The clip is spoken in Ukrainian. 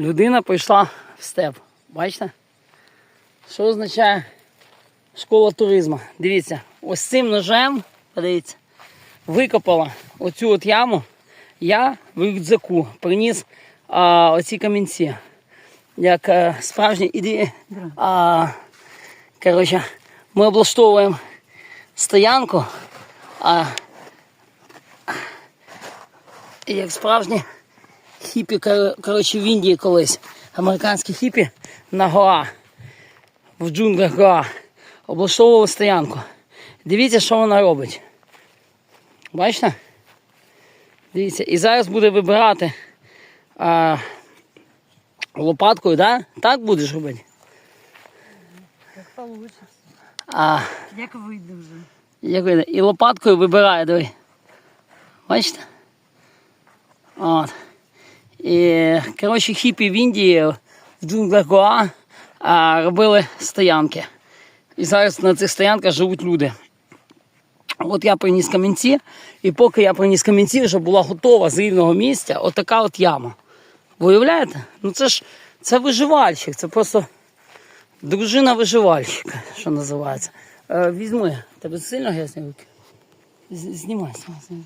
Людина пішла в степ. Бачите? Що означає школа туризму? Дивіться, ось цим ножем, подивіться, викопала оцю от яму. Я в рюкзаку приніс а, оці камінці. Як е, справжні іди. А, коротше, ми облаштовуємо стоянку, а як справжні хіпі, коротше, в Індії колись. Американські хіпі на Гоа, в джунглях Гоа, облаштовували стоянку. Дивіться, що вона робить. Бачите? Дивіться, і зараз буде вибирати а, лопаткою, да? так будеш робити? Як вийде. А, Як вийде вже. як видно, і лопаткою вибирає, диви. Бачите? От. І, коротше, хіпі в Індії в джунглях Гоа робили стоянки. І зараз на цих стоянках живуть люди. От я приніс камінці, і поки я приніс камінці, вже була готова з рівного місця отака от яма. Ви уявляєте? Ну це ж це виживальщик, це просто дружина виживальщика, що називається. Е, візьми, тебе сильно грязні руки? Знімай, знімай.